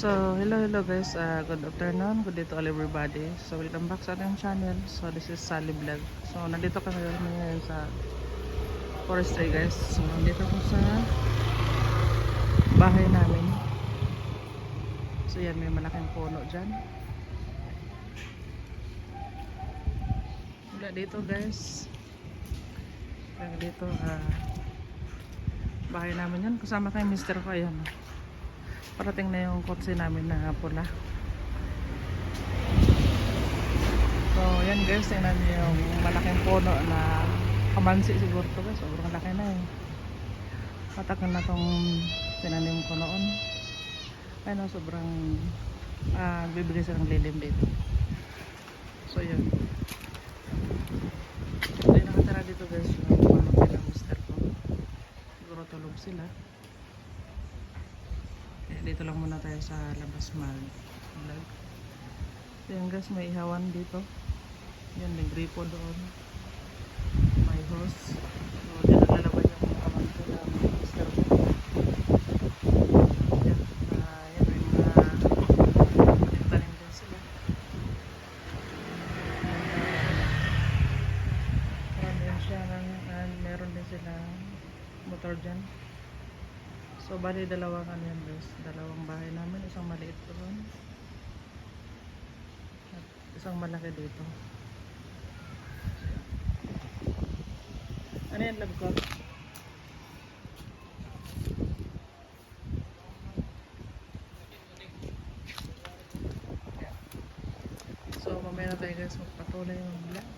So, hello, hello guys. Uh, good afternoon. Good day to all everybody. So, welcome back sa ating channel. So, this is Sally Vlog. So, nandito kami ngayon sa forestry guys. So, nandito ko sa bahay namin. So, yan. May malaking puno dyan. Wala dito guys. Kaya dito, ah, bahay namin yan. Kasama kay Mr. ko. Parating na yung kotse namin na pula. So, yan guys. Tingnan niyo yung malaking puno na kamansi siguro to guys. Sobrang laki na eh. Matagal na tong tinanim ko noon. Ano, sobrang ah, bibigay silang lilim dito. So, yun. So, yung nakatira dito guys. Yung ano kailang mister ko. Siguro tulog sila. Dito lang muna tayo sa labas mag vlog. So yan guys, may ihawan dito. Yan, may gripo doon. May hose. So, dyan naglalaban yung mga kamangko na mister ko. Ah, yan may mga tanim-tanim din sila. Meron din siya ng, meron din silang motor dyan. So, bali dalawang ano yan guys. Dalawang bahay namin. Isang maliit doon. At isang malaki dito. Ano yan love ko? So, mamaya na tayo guys magpatuloy yung vlog.